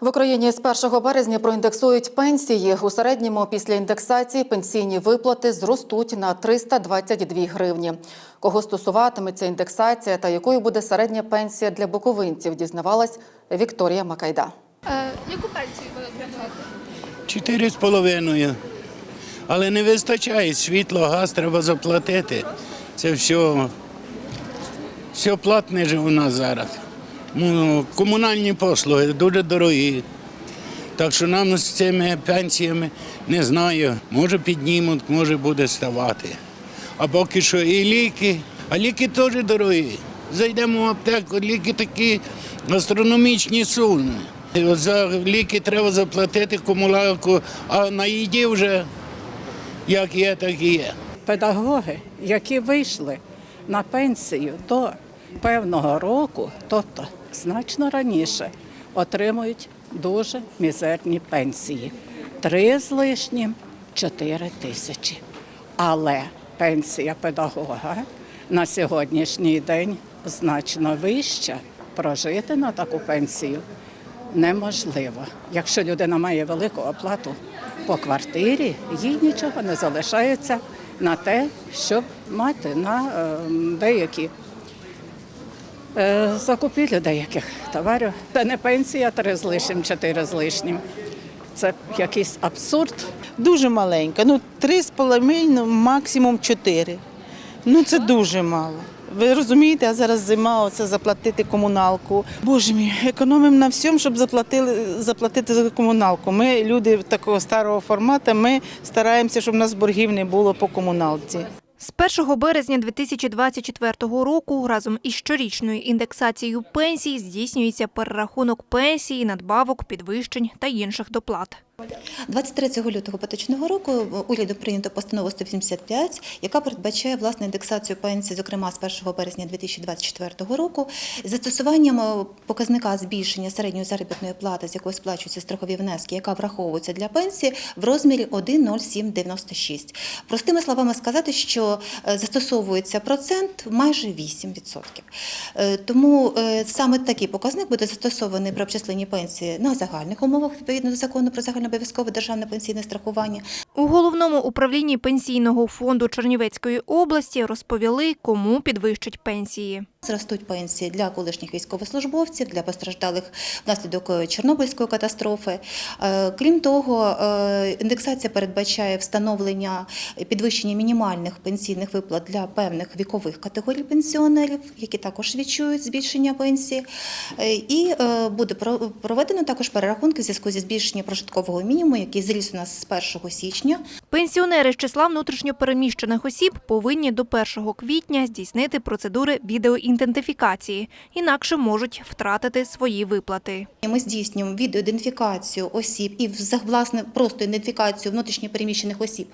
В Україні з 1 березня проіндексують пенсії. У середньому після індексації пенсійні виплати зростуть на 322 гривні. Кого стосуватиметься індексація та якою буде середня пенсія для буковинців, дізнавалась Вікторія Макайда. Е, яку пенсію ви отримуєте? Чотири з половиною. Але не вистачає світло, газ треба заплатити. Це все, все платне же у нас зараз. Ну, комунальні послуги дуже дорогі. Так що нам з цими пенсіями не знаю, може піднімуть, може буде ставати. А поки що і ліки, а ліки теж дорогі. Зайдемо в аптеку, ліки такі астрономічні суми. За ліки треба заплатити комуналку, а на їді вже як є, так і є. педагоги, які вийшли на пенсію до певного року, тобто значно раніше, отримують дуже мізерні пенсії. Три з лишнім чотири тисячі. Але пенсія педагога на сьогоднішній день значно вища. Прожити на таку пенсію неможливо. Якщо людина має велику оплату по квартирі, їй нічого не залишається на те, щоб мати на е, деякі закупівлю деяких товарів. Це не пенсія три з лишнім, чотири з лишнім. Це якийсь абсурд. Дуже маленька. Ну, три з половиною, максимум чотири. Ну це дуже мало. Ви розумієте, а зараз зима, оце заплатити комуналку. Боже мій, економимо на всьому, щоб заплатили, заплатити за комуналку. Ми люди такого старого формату, ми стараємося, щоб у нас боргів не було по комуналці. З 1 березня 2024 року разом із щорічною індексацією пенсій здійснюється перерахунок пенсії, надбавок, підвищень та інших доплат. 23 лютого поточного року урядом прийнято постанову 185, яка передбачає власне індексацію пенсій, зокрема з 1 березня 2024 року, з застосуванням е, показника збільшення середньої заробітної плати, з якої сплачуються страхові внески, яка враховується для пенсії в розмірі 1,0796. Простими словами сказати, що е, застосовується процент майже 8%. Е, Тому саме такий показник буде застосований при обчисленні пенсії на загальних умовах відповідно до закону про загальнообов'язкове державне пенсійне страхування. У головному управлінні пенсійного фонду Чернівецької області розповіли, кому підвищать пенсії. Зростуть пенсії для колишніх військовослужбовців, для постраждалих внаслідок е, Чорнобильської катастрофи. Е, Крім того, е, індексація передбачає встановлення підвищення мінімальних пенсійних виплат для певних вікових категорій пенсіонерів, які також відчують збільшення пенсії. І буде проведено також перерахунки в зв'язку зі збільшенням прожиткового мінімуму, який зріс у нас з 1 січня. Пенсіонери з числа внутрішньопереміщених осіб повинні до 1 квітня здійснити процедури відеоідентифікації, інакше можуть втратити свої виплати. Ми здійснюємо відеоідентифікацію осіб і власне просто ідентифікацію внутрішньопереміщених осіб.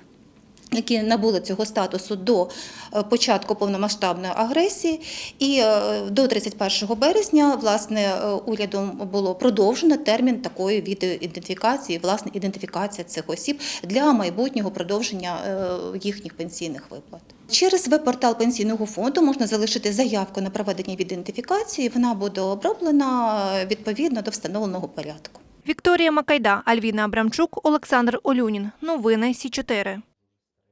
Які набули цього статусу до е, початку повномасштабної агресії, і е, до 31 березня власне е, урядом було продовжено термін такої відеоідентифікації, власне ідентифікація цих осіб для майбутнього продовження їхніх пенсійних виплат. Через веб-портал пенсійного фонду можна залишити заявку на проведення ідентифікації. Вона буде оброблена відповідно до встановленого порядку. Вікторія Макайда, Альвіна Абрамчук, Олександр Олюнін. Новини Сі 4